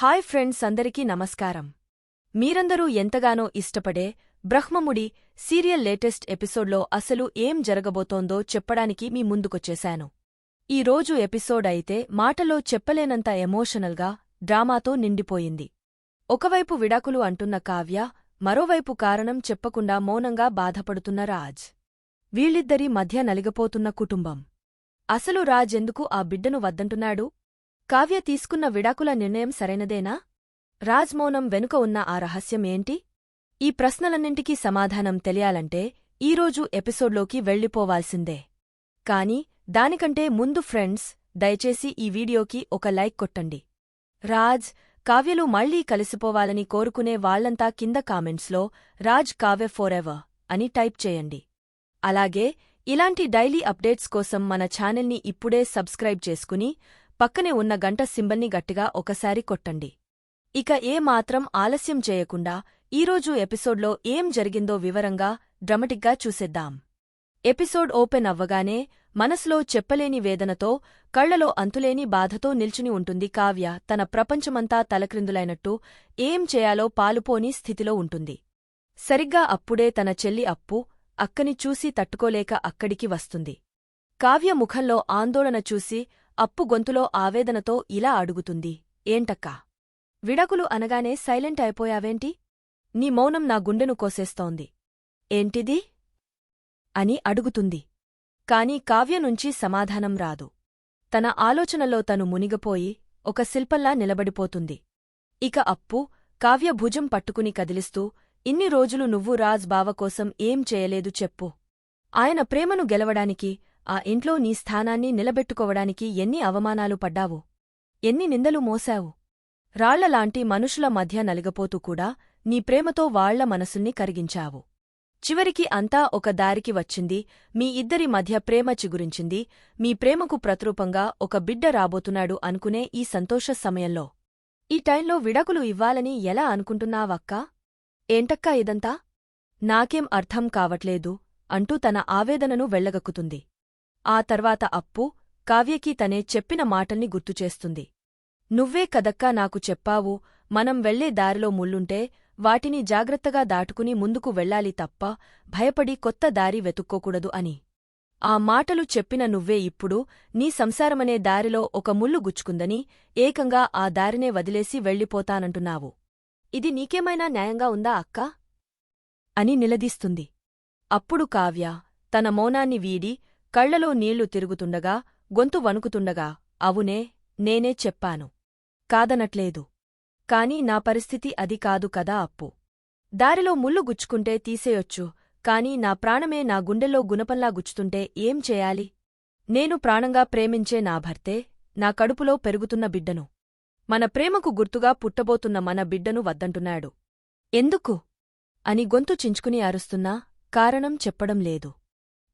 Hi friends అందరికీ నమస్కారం. మీరందరూ ఎంతగానో ఇష్టపడే బ్రహ్మముడి సీరియల్ లేటెస్ట్ ఎపిసోడ్లో అసలు ఏం జరగబోతోందో చెప్పడానికి మీ ముందుకొచ్చేశాను. ఈ రోజు ఎపిసోడ్ అయితే మాటలో చెప్పలేనంత ఎమోషనల్గా డ్రామాతో నిండిపోయింది. ఒకవైపు విడాకులు అంటున్న కావ్య మరోవైపు కారణం చెప్పకుండా మౌనంగా బాధపడుతున్న రాజ్. వీళ్ళిద్దరి మధ్య నలిగపోతున్న కుటుంబం. అసలు రాజ్ ఎందుకు ఆ బిడ్డను వద్దంటున్నాడు? కావ్య తీసుకున్న విడాకుల నిర్ణయం సరైనదేనా? రాజ్ మౌనం వెనుక ఉన్న ఆ రహస్యం ఏంటి? ఈ ప్రశ్నలన్నింటికీ సమాధానం తెలియాలంటే ఈరోజు ఎపిసోడ్లోకి వెళ్ళిపోవాల్సిందే. కాని దానికంటే ముందు ఫ్రెండ్స్ దయచేసి ఈ వీడియోకి ఒక లైక్ కొట్టండి. రాజ్ కావ్యలు మళ్ళీ కలిసిపోవాలని కోరుకునే వాళ్ళంతా కింద కామెంట్స్లో రాజ్ కావ్య ఫోరెవర్ అని టైప్ చేయండి. అలాగే ఇలాంటి డైలీ అప్డేట్స్ కోసం మన ఛానల్ని ఇప్పుడే సబ్స్క్రైబ్ చేసుకుని పక్కనే ఉన్న గంట సింబల్ని గట్టిగా ఒకసారి కొట్టండి. ఇక ఏ మాత్రం ఆలస్యం చేయకుండా ఈరోజు ఎపిసోడ్లో ఏం జరిగిందో వివరంగా డ్రమటిక్గా చూసేద్దాం. ఎపిసోడ్ ఓపెన్ అవ్వగానే మనసులో చెప్పలేని వేదనతో కళ్ళలో అంతులేని బాధతో నిల్చుని ఉంటుంది కావ్య. తన ప్రపంచమంతా తలక్రిందులైనట్టు ఏం చేయాలో పాలుపోని స్థితిలో ఉంటుంది. సరిగ్గా అప్పుడే తన చెల్లి అప్పు అక్కని చూసి తట్టుకోలేక అక్కడికి వస్తుంది. కావ్య ముఖంలో ఆందోళన చూసి అప్పు గొంతులో ఆవేదనతో ఇలా అడుగుతుంది. ఏంటక్కా? విడకులు అనగానే సైలెంట్ అయిపోయావేంటి? నీ మౌనం నా గుండెను కోసేస్తోంది. ఏంటిది? అని అడుగుతుంది. కాని కావ్య నుంచి సమాధానం రాదు. తన ఆలోచనలో తను మునిగపోయి ఒక శిల్పంలా నిలబడిపోతుంది. ఇక అప్పు కావ్య భుజం పట్టుకుని కదిలిస్తూ ఇన్ని రోజులు నువ్వు రాజ్ బావ కోసం ఏం చేయలేదు చెప్పు. ఆయన ప్రేమను గెలవడానికి ఆ ఇంట్లో నీ స్థానాన్ని నిలబెట్టుకోవడానికి ఎన్ని అవమానాలు పడ్డావు? ఎన్ని నిందలు మోశావు? రాళ్ళలాంటి మనుషుల మధ్య నలిగపోతూ కూడా నీ ప్రేమతో వాళ్ళ మనసుల్ని కరిగించావు. చివరికి అంతా ఒక దారికి వచ్చింది మీ ఇద్దరి మధ్య ప్రేమ చిగురించింది మీ ప్రేమకు ప్రతిరూపంగా ఒక బిడ్డ రాబోతున్నాడు అనుకునే ఈ సంతోష సమయంలో. ఈ టైంలో విడాకులు ఇవ్వాలని ఎలా అనుకుంటున్నావక్కా? ఏంటక్కా ఇదంతా? నాకేం అర్థం కావట్లేదు అంటూ తన ఆవేదనను వెళ్ళగక్కుతుంది. ఆ తర్వాత అప్పు కావ్యకి తనే చెప్పిన మాటల్ని గుర్తుచేస్తుంది. నువ్వే కదక్కా నాకు చెప్పావు మనం వెళ్ళే దారిలో ముళ్ళుంటే వాటిని జాగ్రత్తగా దాటుకుని ముందుకు వెళ్ళాలి తప్ప భయపడి కొత్త దారి వెతుక్కోకూడదు అని. ఆ మాటలు చెప్పిన నువ్వే ఇప్పుడు నీ సంసారమనే దారిలో ఒక ముళ్ళు గుచ్చుకుందని ఏకంగా ఆ దారినే వదిలేసి వెళ్ళిపోతానంటున్నావు. ఇది నీకేమైనా న్యాయంగా ఉందా అక్కా? అని నిలదీస్తుంది. అప్పుడు కావ్య తన మౌనాన్ని వీడి కళ్ళలో నీళ్ళు తిరుగుతుండగా గొంతు వణుకుతుండగా అవునే నేనే చెప్పాను. కాదనట్లేదు. కాని నా పరిస్థితి అది కాదు కదా అప్పు. దారిలో ముళ్ళు గుచ్చుకుంటే తీసేయొచ్చు కాని నా ప్రాణమే నా గుండెల్లో గుణపంలా గుచ్చుతుంటే ఏం చేయాలి? నేను ప్రాణంగా ప్రేమించే నా భర్తే నా కడుపులో పెరుగుతున్న బిడ్డను. మన ప్రేమకు గుర్తుగా పుట్టబోతున్న మన బిడ్డను వద్దంటున్నాడు. ఎందుకు? అని గొంతు చించుకుని అరుస్తున్నా కారణం చెప్పడం లేదు.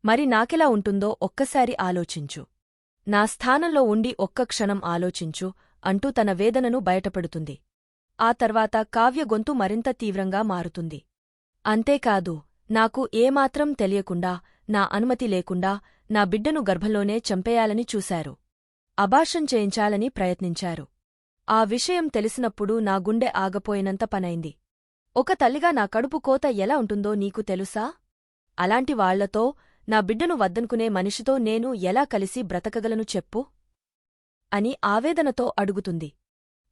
మరి నాకెలా ఉంటుందో ఒక్కసారి ఆలోచించు. నా స్థానంలో ఉండి ఒక్క క్షణం ఆలోచించు అంటూ తన వేదనను బయటపడుతుంది. ఆ తర్వాత కావ్య గొంతు మరింత తీవ్రంగా మారుతుంది. అంతేకాదు నాకు ఏమాత్రం తెలియకుండా నా అనుమతి లేకుండా నా బిడ్డను గర్భంలోనే చంపేయాలని చూశారు. అభాషం చేయించాలని ప్రయత్నించారు. ఆ విషయం తెలిసినప్పుడు నా గుండె ఆగపోయినంత పనైంది. ఒక తల్లిగా నా కడుపు కోత ఎలా ఉంటుందో నీకు తెలుసా? అలాంటి వాళ్ళతో నా బిడ్డను వద్దనుకునే మనిషితో నేను ఎలా కలిసి బ్రతకగలను చెప్పు? అని ఆవేదనతో అడుగుతుంది.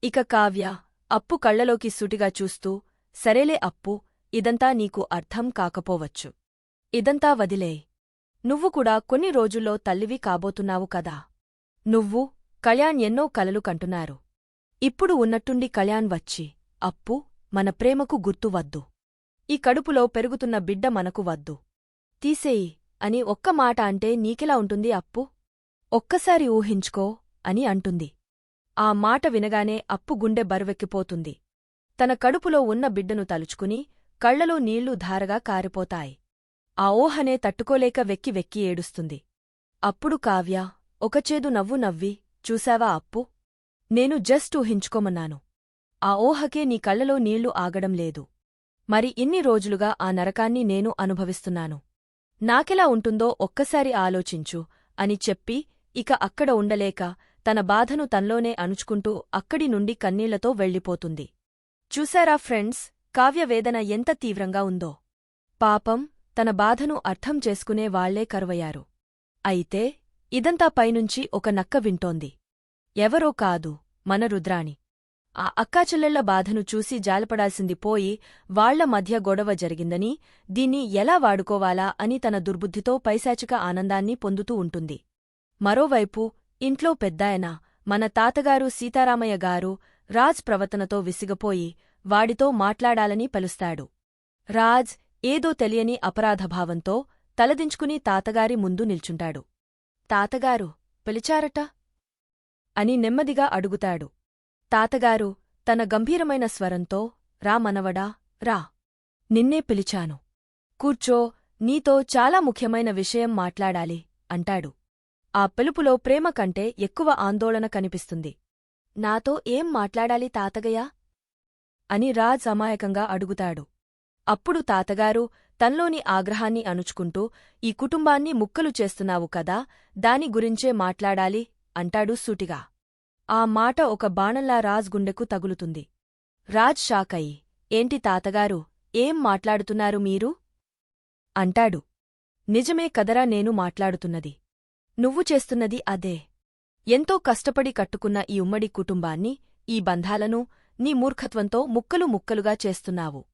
ఇక కావ్య అప్పు కళ్ళలోకి సుటిగా చూస్తూ సరేలే అప్పు ఇదంతా నీకు అర్థం కాకపోవచ్చు. ఇదంతా వదిలే. నువ్వు కూడా కొన్ని రోజుల్లో తల్లివి కాబోతున్నావు కదా. నువ్వు కళ్యాణ్ ఎన్నో కలలు కంటున్నారు. ఇప్పుడు ఉన్నట్టుండి కళ్యాణ్ వచ్చి అప్పు మన ప్రేమకు గుర్తు వద్దు. ఈ కడుపులో పెరుగుతున్న బిడ్డ మనకు వద్దు. తీసేయి. అని ఒక్క మాట అంటే నీకెలా ఉంటుంది అప్పు? ఒక్కసారి ఊహించుకో అని అంటుంది. ఆ మాట వినగానే అప్పు గుండె బరువెక్కిపోతుంది. తన కడుపులో ఉన్న బిడ్డను తలుచుకుని కళ్ళలో నీళ్ళు ధారగా కారిపోతాయి. ఆ ఊహనే తట్టుకోలేక వెక్కి వెక్కి ఏడుస్తుంది. అప్పుడు కావ్య ఒకచేదు నవ్వు నవ్వి చూశావా అప్పు? నేను జస్ట్ ఊహించుకోమన్నాను. ఆ ఊహకే నీ కళ్ళలో నీళ్ళు ఆగడం లేదు. మరి ఇన్ని రోజులుగా ఆ నరకాన్ని నేను అనుభవిస్తున్నాను. నాకెలా ఉంటుందో ఒక్కసారి ఆలోచించు అని చెప్పి ఇక అక్కడ ఉండలేక తన బాధను తన్లోనే అణుచుకుంటూ అక్కడి నుండి కన్నీళ్ళతో వెళ్ళిపోతుంది. చూశారా ఫ్రెండ్స్ కావ్యవేదన ఎంత తీవ్రంగా ఉందో. పాపం తన బాధను అర్థం చేసుకునే వాళ్ళే కరువయ్యారు. అయితే ఇదంతా పైనుంచి ఒక నక్క వింటోంది. ఎవరో కాదు మన రుద్రాణి. ఆ అక్కాచెల్లెళ్ళ బాధను చూసి జాలపడాల్సింది పోయి వాళ్ళ మధ్య గొడవ జరిగిందని దీన్ని ఎలా వాడుకోవాలా అని తన దుర్బుద్ధితో పైశాచిక ఆనందాన్ని పొందుతూ ఉంటుంది. మరోవైపు ఇంట్లో పెద్దాయన మన తాతగారు సీతారామయ్య గారు రాజ్ ప్రవర్తనతో విసిగపోయి వాడితో మాట్లాడాలని పలుస్తాడు. రాజ్ ఏదో తెలియని అపరాధభావంతో తలదించుకుని తాతగారి ముందు నిల్చుంటాడు. తాతగారు పిలిచారట అని నెమ్మదిగా అడుగుతాడు. తాతగారు తన గంభీరమైన స్వరంతో రా మనవడా రా. నిన్నే పిలిచాను. కూర్చో నీతో చాలా ముఖ్యమైన విషయం మాట్లాడాలి అంటాడు. ఆ పిలుపులో ప్రేమ కంటే ఎక్కువ ఆందోళన కనిపిస్తుంది. నాతో ఏం మాట్లాడాలి తాతగయ్యా అని రాజ్ అమాయకంగా అడుగుతాడు. అప్పుడు తాతగారు తన్లోని ఆగ్రహాన్ని అణుచుకుంటూ ఈ కుటుంబాన్ని ముక్కలు చేస్తున్నావు కదా దాని గురించే మాట్లాడాలి అంటాడు సూటిగా. ఆ మాట ఒక బాణంలా రాజ్ గుండెకు తగులుతుంది. రాజ్ షాకయి ఏంటి తాతగారు ఏం మాట్లాడుతున్నారు మీరు? అంటాడు. నిజమే కదరా నేను మాట్లాడుతున్నది. నువ్వు చేస్తున్నది అదే. ఎంతో కష్టపడి కట్టుకున్న ఈ ఉమ్మడి కుటుంబాన్ని ఈ బంధాలను నీ మూర్ఖత్వంతో ముక్కలు ముక్కలుగా చేస్తున్నావు.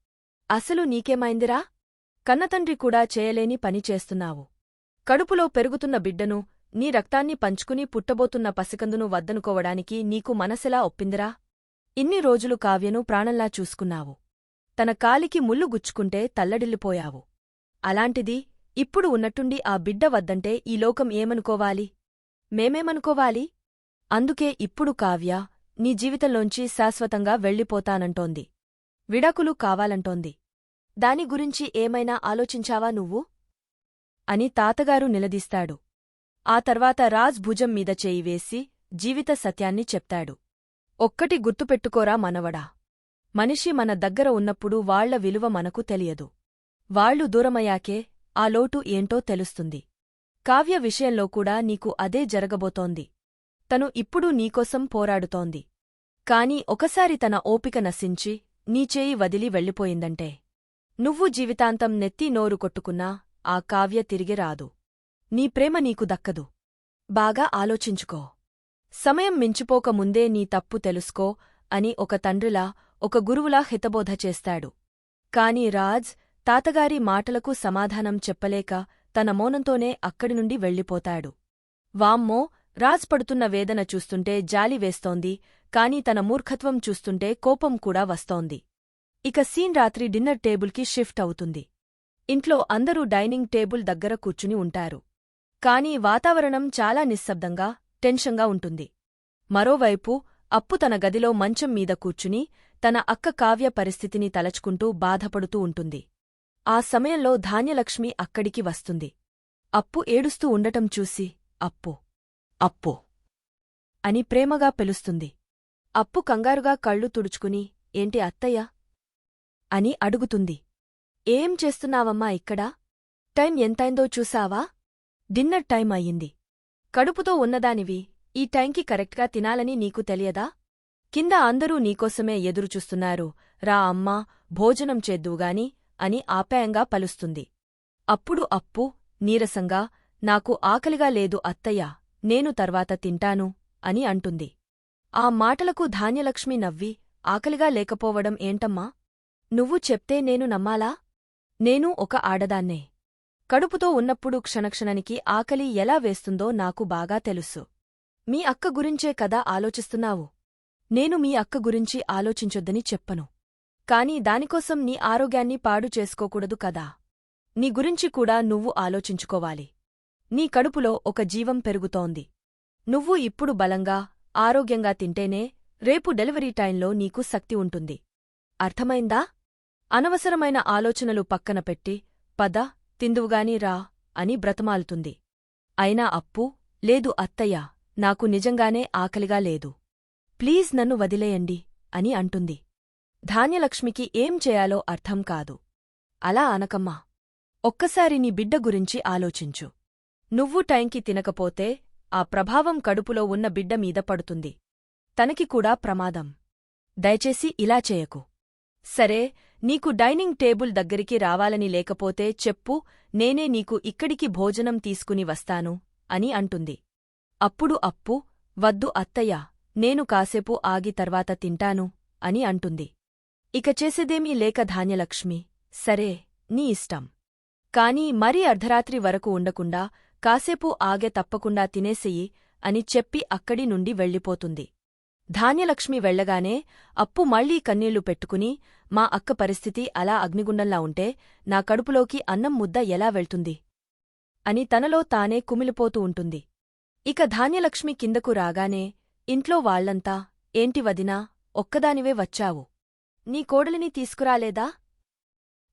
అసలు నీకేమైందిరా? కన్నతండ్రి కూడా చేయలేని పని చేస్తున్నావు. కడుపులో పెరుగుతున్న బిడ్డను నీ రక్తాన్ని పంచుకుని పుట్టబోతున్న పసికందును వద్దనుకోవడానికి నీకు మనసెలా ఒప్పిందిరా? ఇన్ని రోజులు కావ్యను ప్రాణంలా చూసుకున్నావు. తన కాలికి ముల్లు గుచ్చుకుంటే తల్లడిల్లిపోయావు. అలాంటిది ఇప్పుడు ఉన్నట్టుండి ఆ బిడ్డ వద్దంటే ఈ లోకం ఏమనుకోవాలి? మేమేమనుకోవాలి? అందుకే ఇప్పుడు కావ్య నీ జీవితంలోంచి శాశ్వతంగా వెళ్ళిపోతానంటోంది. విడాకులు కావాలంటోంది. దాని గురించి ఏమైనా ఆలోచించావా నువ్వు? అని తాతగారు నిలదీస్తాడు. ఆ తర్వాత రాజ్ భుజం మీద చేయి వేసి జీవిత సత్యాన్ని చెప్తాడు. ఒక్కటి గుర్తుపెట్టుకోరా మనవడా. మనిషి మన దగ్గర ఉన్నప్పుడు వాళ్ళ విలువ మనకు తెలియదు. వాళ్ళు దూరమయ్యాకే ఆ లోటు ఏంటో తెలుస్తుంది. కావ్య విషయంలో కూడా నీకు అదే జరగబోతోంది. తను ఇప్పుడు నీకోసం పోరాడుతోంది. కాని ఒకసారి తన ఓపిక నశించి నీచేయి వదిలి వెళ్ళిపోయిందంటే. నువ్వు జీవితాంతం నెత్తి నోరు కొట్టుకున్నా ఆ కావ్య తిరిగి రాదు. నీ ప్రేమ నీకు దక్కదు. బాగా ఆలోచించుకో. సమయం మించిపోక ముందే నీ తప్పు తెలుసుకో అని ఒక తండ్రిలా ఒక గురువులా హితబోధ చేస్తాడు. కాని రాజ్ తాతగారి మాటలకు సమాధానం చెప్పలేక తన మౌనంతోనే అక్కడి నుండి వెళ్ళిపోతాడు. వామ్మో! రాజ్ పడుతున్న వేదన చూస్తుంటే జాలి వేస్తోంది కాని తన మూర్ఖత్వం చూస్తుంటే కోపం కూడా వస్తోంది. ఇక సీన్ రాత్రి డిన్నర్ టేబుల్కి షిఫ్ట్ అవుతుంది. ఇంట్లో అందరూ డైనింగ్ టేబుల్ దగ్గర కూర్చుని ఉంటారు. కాని వాతావరణం చాలా నిశ్శబ్దంగా టెన్షన్గా ఉంటుంది. మరోవైపు అప్పు తన గదిలో మంచం మీద కూర్చుని తన అక్క కావ్య పరిస్థితిని తలచుకుంటూ బాధపడుతూ ఉంటుంది. ఆ సమయంలో ధాన్యలక్ష్మి అక్కడికి వస్తుంది. అప్పు ఏడుస్తూ ఉండటం చూసి అప్పు అప్పు అని ప్రేమగా పిలుస్తుంది. అప్పు కంగారుగా కళ్ళు తుడుచుకుని ఏంటి అత్తయ్య? అని అడుగుతుంది. ఏం చేస్తున్నావమ్మా ఇక్కడా? టైం ఎంతైందో చూసావా? డిన్నర్ టైం అయ్యింది. కడుపుతో ఉన్నదానివి ఈ టైంకి కరెక్ట్గా తినాలని నీకు తెలియదా? కింద అందరూ నీకోసమే ఎదురుచూస్తున్నారు. రా అమ్మా భోజనం చేద్దువుగాని అని ఆప్యాయంగా పలుస్తుంది. అప్పుడు అప్పు నీరసంగా నాకు ఆకలిగా లేదు అత్తయ్య నేను తర్వాత తింటాను అని అంటుంది. ఆ మాటలకు ధాన్యలక్ష్మి నవ్వి ఆకలిగా లేకపోవడం ఏంటమ్మా? నువ్వు చెప్తే నేను నమ్మాలా? నేను ఒక ఆడదాన్నే. కడుపుతో ఉన్నప్పుడు క్షణక్షణనికి ఆకలి ఎలా వేస్తుందో నాకు బాగా తెలుసు. మీ అక్క గురించే కదా ఆలోచిస్తున్నావు? నేను మీ అక్క గురించి ఆలోచించొద్దని చెప్పను. కాని దానికోసం నీ ఆరోగ్యాన్ని పాడు చేసుకోకూడదు కదా. నీ గురించి కూడా నువ్వు ఆలోచించుకోవాలి. నీ కడుపులో ఒక జీవం పెరుగుతోంది. నువ్వు ఇప్పుడు బలంగా ఆరోగ్యంగా తింటేనే రేపు డెలివరీ టైంలో నీకు శక్తి ఉంటుంది. అర్థమైందా? అనవసరమైన ఆలోచనలు పక్కన పెట్టి పద తిందువుగాని రా అని బ్రతమాలుతుంది. అయినా అప్పు లేదు అత్తయ్య నాకు నిజంగానే ఆకలిగా లేదు. ప్లీజ్ నన్ను వదిలేయండి అని అంటుంది. ధాన్యలక్ష్మికి ఏం చేయాలో అర్థం కాదు. అలా అనకమ్మా. ఒక్కసారి నీ బిడ్డ గురించి ఆలోచించు. నువ్వు టైంకి తినకపోతే ఆ ప్రభావం కడుపులో ఉన్న బిడ్డ మీద పడుతుంది. తనకి కూడా ప్రమాదం. దయచేసి ఇలా చేయకు. సరే నీకు డైనింగ్ టేబుల్ దగ్గరికి రావాలని లేకపోతే చెప్పు నేనే నీకు ఇక్కడికి భోజనం తీసుకుని వస్తాను అని అంటుంది. అప్పుడు అప్పు వద్దు అత్తయ్య నేను కాసేపు ఆగి తర్వాత తింటాను అని అంటుంది. ఇక చేసేదేమీ లేక ధాన్యలక్ష్మి సరే నీ ఇష్టం. కాని మరీ అర్ధరాత్రి వరకు ఉండకుండా కాసేపు ఆగే తప్పకుండా తినేసెయ్యి అని చెప్పి అక్కడి నుండి వెళ్ళిపోతుంది. ధాన్యలక్ష్మి వెళ్ళగానే అప్పు మళ్ళీ కన్నీళ్ళు పెట్టుకుని మా అక్క పరిస్థితి అలా అగ్నిగుండంలా ఉంటే నా కడుపులోకి అన్నం ముద్ద ఎలా వెళ్తుంది? అని తనలో తానే కుమిలిపోతూ ఉంటుంది. ఇక ధాన్యలక్ష్మి కిందకు రాగానే ఇంట్లో వాళ్ళంతా ఏంటి వదినా ఒక్కదానివే వచ్చావు. నీ కోడలిని తీసుకురాలేదా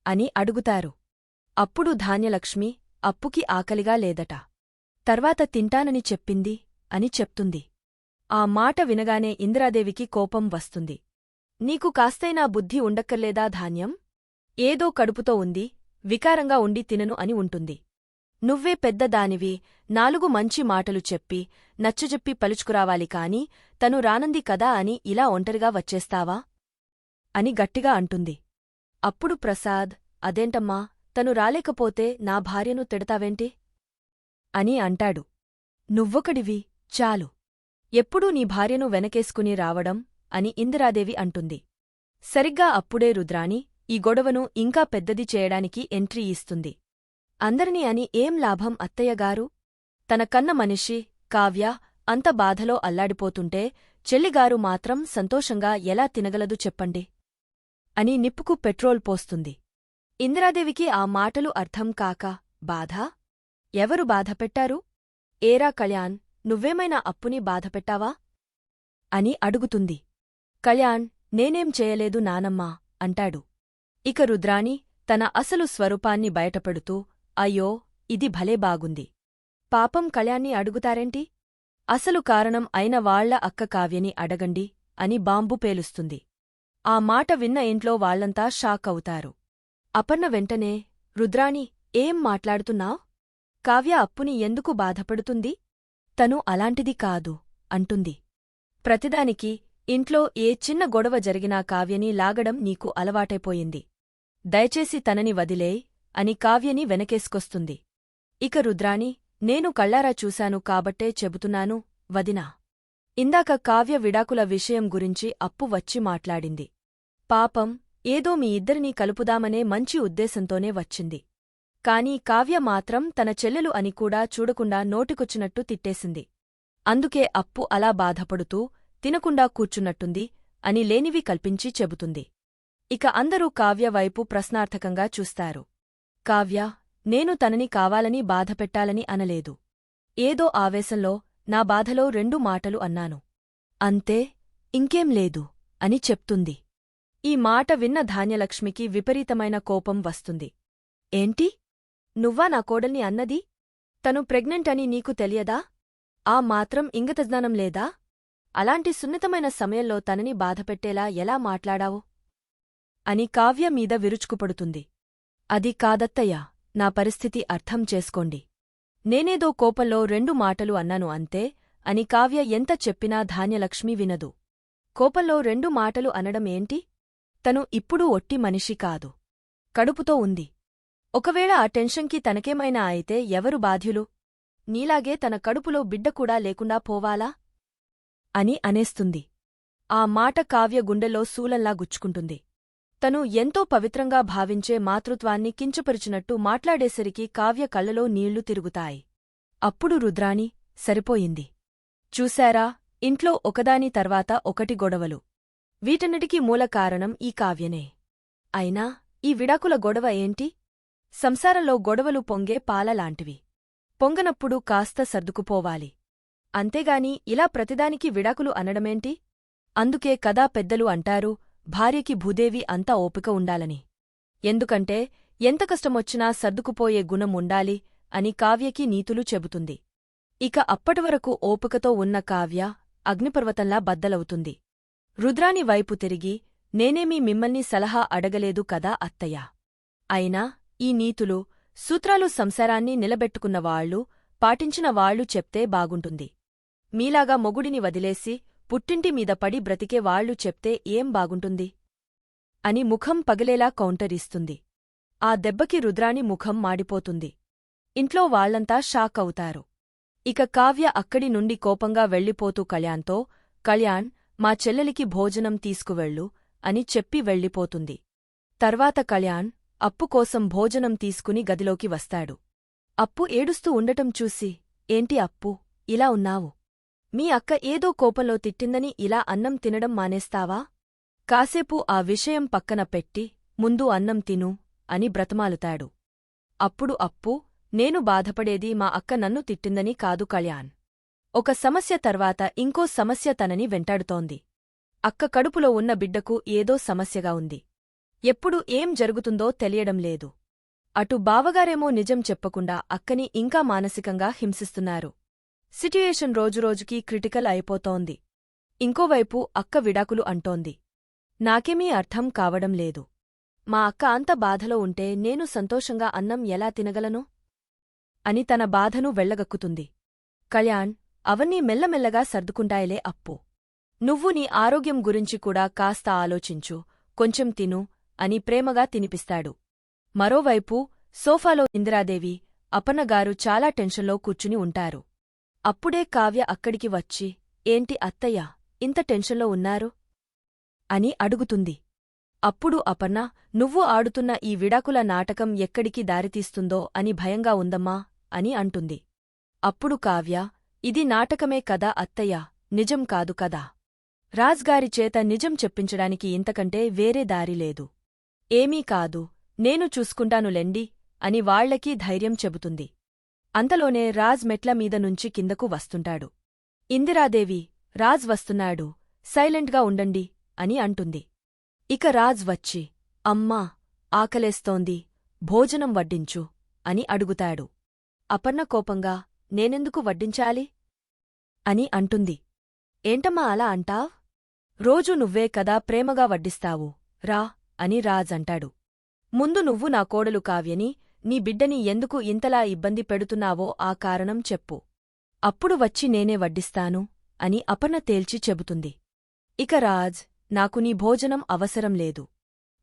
అని అడుగుతారు. అప్పుడు ధాన్యలక్ష్మి అప్పుకి ఆకలిగా లేదట. తర్వాత తింటానని చెప్పింది అని చెప్తుంది. ఆ మాట వినగానే ఇందిరాదేవికి కోపం వస్తుంది. నీకు కాస్తైనా బుద్ధి ఉండక్కర్లేదా ధాన్యం? ఏదో కడుపుతో ఉంది వికారంగా ఉండి తినను అని ఉంటుంది. నువ్వే పెద్దదానివి నాలుగు మంచి మాటలు చెప్పి నచ్చజెప్పి పలుచుకురావాలి కాని తను రానంది కదా అని ఇలా ఒంటరిగా వచ్చేస్తావా? అని గట్టిగా అంటుంది. అప్పుడు ప్రసాద్ అదేంటమ్మా తను రాలేకపోతే నా భార్యను తిడతావేంటి? అని అంటాడు. నువ్వొకడివి చాలు. ఎప్పుడూ నీ భార్యను వెనకేసుకుని రావడం అని ఇందిరాదేవి అంటుంది. సరిగ్గా అప్పుడే రుద్రాణి ఈ గొడవను ఇంకా పెద్దది చేయడానికి ఎంట్రీ ఇస్తుంది. అందరినీ అని ఏం లాభం అత్తయ్యగారు తన కన్న మనిషి కావ్య అంత బాధలో అల్లాడిపోతుంటే చెల్లిగారు మాత్రం సంతోషంగా ఎలా తినగలదు చెప్పండి? అని నిప్పుకు పెట్రోల్ పోస్తుంది. ఇందిరాదేవికి ఆ మాటలు అర్థం కాక బాధ? ఎవరు బాధపెట్టారు? ఏరా కళ్యాణ్ నువ్వేమైనా అప్పుని బాధపెట్టావా? అని అడుగుతుంది. కళ్యాణ్ నేనేం చేయలేదు నానమ్మా అంటాడు. ఇక రుద్రాణి తన అసలు స్వరూపాన్ని బయటపెడుతూ అయ్యో ఇది భలే బాగుంది. పాపం కళ్యాణ్ణి అడుగుతారేంటి? అసలు కారణం అయిన వాళ్ళ అక్క కావ్యని అడగండి అని బాంబు పేలుస్తుంది. ఆ మాట విన్న ఇంట్లో వాళ్ళంతా షాక్ అవుతారు. అపర్ణ వెంటనే రుద్రాణి ఏం మాట్లాడుతున్నావ్? కావ్య అప్పుని ఎందుకు బాధపడుతుంది? తను అలాంటిది కాదు అంటుంది. ప్రతిదానికి ఇంట్లో ఏ చిన్న గొడవ జరిగినా కావ్యని లాగడం నీకు అలవాటైపోయింది దయచేసి తనని వదిలేయ్ అని కావ్యని వెనకేసుకొస్తుంది. ఇక రుద్రాణి నేను కళ్ళారా చూశాను కాబట్టే చెబుతున్నాను వదినా. ఇందాక కావ్య విడాకుల విషయం గురించి అప్పు వచ్చి మాట్లాడింది. పాపం ఏదో మీ ఇద్దరినీ కలుపుదామనే మంచి ఉద్దేశంతోనే వచ్చింది. కాని కావ్య మాత్రం తన చెల్లెలు అని కూడా చూడకుండా నోటికొచ్చినట్టు తిట్టేసింది. అందుకే అప్పు అలా బాధపడుతూ తినకుండా కూర్చున్నట్టుంది అని లేనివి కల్పించి చెబుతుంది. ఇక అందరూ కావ్య వైపు ప్రశ్నార్థకంగా చూస్తారు. కావ్య నేను తనని కావాలని బాధపెట్టాలని అనలేదు. ఏదో ఆవేశంలో నా బాధలో రెండు మాటలు అన్నాను. అంతే ఇంకేం లేదు అని చెప్తుంది. ఈ మాట విన్న ధాన్యలక్ష్మికి విపరీతమైన కోపం వస్తుంది. ఏంటి? నువ్వా నా కోడల్ని అన్నది? తను ప్రెగ్నెంట్ అని నీకు తెలియదా? ఆ మాత్రం ఇంగతజ్ఞానం లేదా? అలాంటి సున్నితమైన సమయంలో తనని బాధపెట్టేలా ఎలా మాట్లాడావు? అని కావ్య మీద విరుచుకుపడుతుంది. అది కాదత్తయ్యా నా పరిస్థితి అర్థం చేసుకోండి. నేనేదో కోపంలో రెండు మాటలు అన్నాను అంతే అని కావ్య ఎంత చెప్పినా ధాన్యలక్ష్మి వినదు. కోపంలో రెండు మాటలు అనడం ఏంటి? తను ఇప్పుడు ఒట్టి మనిషి కాదు. కడుపుతో ఉంది. ఒకవేళ ఆ టెన్షన్కి తనకేమైనా అయితే ఎవరు బాధ్యులు? నీలాగే తన కడుపులో బిడ్డ కూడా లేకుండా పోవాలా? అని అనేస్తుంది. ఆ మాట కావ్య గుండెలో శూలంలా గుచ్చుకుంటుంది. తను ఎంతో పవిత్రంగా భావించే మాతృత్వాన్ని కించపరిచినట్టు మాట్లాడేసరికి కావ్య కళ్ళలో నీళ్ళు తిరుగుతాయి. అప్పుడు రుద్రాణి సరిపోయింది. చూశారా ఇంట్లో ఒకదాని తర్వాత ఒకటి గొడవలు. వీటన్నిటికీ మూల కారణం ఈ కావ్యనే. అయినా ఈ విడాకుల గొడవ ఏంటి? సంసారంలో గొడవలు పొంగే పాలలాంటివి. పొంగనప్పుడు కాస్త సర్దుకుపోవాలి. అంతేగాని ఇలా ప్రతిదానికి విడాకులు అనడమేంటి? అందుకే కదా పెద్దలు అంటారు భార్యకి భూదేవి అంతా ఓపిక ఉండాలని. ఎందుకంటే ఎంత కష్టమొచ్చినా సర్దుకుపోయే గుణం ఉండాలి అని కావ్యకి నీతులు చెబుతుంది. ఇక అప్పటివరకు ఓపికతో ఉన్న కావ్య అగ్నిపర్వతంలా బద్దలవుతుంది. రుద్రాని వైపు తిరిగి నేనేమీ మిమ్మల్ని సలహా అడగలేదు కదా అత్తయ్య. అయినా ఈ నీతులు సూత్రాలు సంసారాన్ని నిలబెట్టుకున్నవాళ్ళు పాటించినవాళ్ళు చెప్తే బాగుంటుంది. మీలాగా మొగుడిని వదిలేసి పుట్టింటి మీద పడి బ్రతికే వాళ్ళు చెప్తే ఏం బాగుంటుంది? అని ముఖం పగిలేలా కౌంటరిస్తుంది. ఆ దెబ్బకి రుద్రాణి ముఖం మాడిపోతుంది. ఇంట్లో వాళ్ళంతా షాక్ అవుతారు. ఇక కావ్య అక్కడి నుండి కోపంగా వెళ్ళిపోతూ కళ్యాణ్తో కళ్యాణ్ మా చెల్లెలికి భోజనం తీసుకువెళ్ళు అని చెప్పి వెళ్ళిపోతుంది. తర్వాత కళ్యాణ్ అప్పు కోసం భోజనం తీసుకుని గదిలోకి వస్తాడు. అప్పు ఏడుస్తూ ఉండటం చూసి ఏంటి అప్పు? ఇలా ఉన్నావు. మీ అక్క ఏదో కోపంలో తిట్టిందని ఇలా అన్నం తినడం మానేస్తావా? కాసేపు ఆ విషయం పక్కన పెట్టి ముందు అన్నం తిను అని బ్రతమాలుతాడు. అప్పుడు అప్పు నేను బాధపడేది మా అక్క నన్ను తిట్టిందని కాదు కళ్యాణ్. ఒక సమస్య తర్వాత ఇంకో సమస్య తనని వెంటాడుతోంది. అక్క కడుపులో ఉన్న బిడ్డకు ఏదో సమస్యగా ఉంది. ఎప్పుడు ఏం జరుగుతుందో తెలియడం లేదు. అటు బావగారేమో నిజం చెప్పకుండా అక్కని ఇంకా మానసికంగా హింసిస్తున్నారు. సిట్యుయేషన్ రోజురోజుకీ క్రిటికల్ అయిపోతోంది. ఇంకోవైపు అక్క విడాకులు అంటోంది. నాకేమీ అర్థం కావడం లేదు. మా అక్క అంత బాధలో ఉంటే నేను సంతోషంగా అన్నం ఎలా తినగలను? అని తన బాధను వెళ్ళగక్కుతుంది. కళ్యాణ్ అవన్నీ మెల్లమెల్లగా సర్దుకుంటాయలే అప్పు. నువ్వు నీ ఆరోగ్యం గురించి కూడా కాస్త ఆలోచించు. కొంచెం తిను అని ప్రేమగా తినిపిస్తాడు. మరోవైపు సోఫాలో ఇందిరాదేవి అపన్నగారు చాలా టెన్షన్లో కూర్చుని ఉంటారు. అప్పుడే కావ్య అక్కడికి వచ్చి ఏంటి అత్తయ్య ఇంత టెన్షన్లో ఉన్నారు అని అడుగుతుంది. అప్పుడు అపర్ణ నువ్వు ఆడుతున్న ఈ విడాకుల నాటకం ఎక్కడికి దారితీస్తుందో అని భయంగా ఉందమ్మా అని అంటుంది. అప్పుడు కావ్య ఇది నాటకమే కదా అత్తయ్య నిజం కాదు కదా. రాజ్గారి చేత నిజం చెప్పించడానికి ఇంతకంటే వేరే దారి లేదు. ఏమీ కాదు నేను చూసుకుంటానులెండి అని వాళ్ళకీ ధైర్యం చెబుతుంది. అంతలోనే రాజ్ మెట్ల మీద నుంచి కిందకు వస్తుంటాడు. ఇందిరాదేవి రాజ్ వస్తున్నాడు సైలెంట్గా ఉండండి అని అంటుంది. ఇక రాజ్ వచ్చి అమ్మా ఆకలేస్తోంది భోజనం వడ్డించు అని అడుగుతాడు. అపర్ణ కోపంగా నేనెందుకు వడ్డించాలి? అని అంటుంది. ఏంటమ్మా అలా అంటావ్? రోజూ నువ్వే కదా ప్రేమగా వడ్డిస్తావు రా అని రాజ్ అంటాడు ముందు నువ్వు నా కోడలు కావ్యని నీ బిడ్డని ఎందుకు ఇంతలా ఇబ్బంది పెడుతున్నావో ఆ కారణం చెప్పు. అప్పుడు వచ్చి నేనే వడ్డిస్తాను అని అపర్ణ తేల్చి చెబుతుంది. ఇక రాజ్ నాకు నీ భోజనం అవసరం లేదు.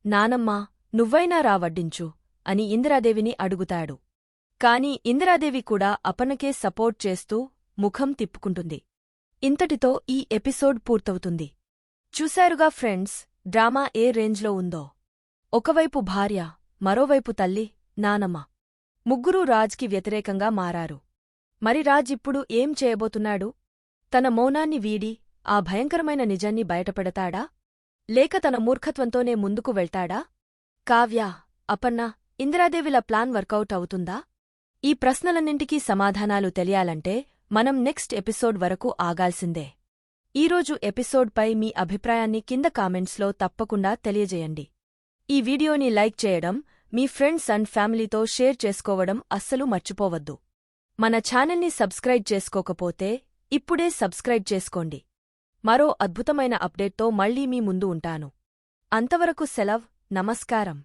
నానమ్మా నువ్వైనా రా వడ్డించు అని ఇందిరాదేవిని అడుగుతాడు. కాని ఇందిరాదేవి కూడా అపనకే సపోర్ట్ చేస్తూ ముఖం తిప్పుకుంటుంది. ఇంతటితో ఈ ఎపిసోడ్ పూర్తవుతుంది. చూశారుగా ఫ్రెండ్స్ డ్రామా ఏ రేంజ్లో ఉందో. ఒకవైపు భార్య మరోవైపు తల్లి నానమ్మ. ముగ్గురూ రాజ్కి వ్యతిరేకంగా మారారు. మరి రాజ్ ఇప్పుడు ఏం చేయబోతున్నాడు? తన మౌనాన్ని వీడి ఆ భయంకరమైన నిజాన్ని బయటపెడతాడా? లేక తన మూర్ఖత్వంతోనే ముందుకు వెళ్తాడా? కావ్య అపన్న ఇందిరాదేవిల ప్లాన్ వర్కౌట్ అవుతుందా? ఈ ప్రశ్నలన్నింటికీ సమాధానాలు తెలియాలంటే మనం నెక్స్ట్ ఎపిసోడ్ వరకు ఆగాల్సిందే. ఈరోజు ఎపిసోడ్పై మీ అభిప్రాయాన్ని కింద కామెంట్స్లో తప్పకుండా తెలియజేయండి. ఈ వీడియోని లైక్ చేయడం మీ ఫ్రెండ్స్ అండ్ ఫ్యామిలీతో షేర్ చేసుకోవడం అస్సలు మర్చిపోవద్దు. మన ఛానల్ని సబ్స్క్రైబ్ చేసుకోకపోతే ఇప్పుడే సబ్స్క్రైబ్ చేసుకోండి. మరో అద్భుతమైన అప్డేట్తో మళ్ళీ మీ ముందు ఉంటాను. అంతవరకు సెలవ్ నమస్కారం.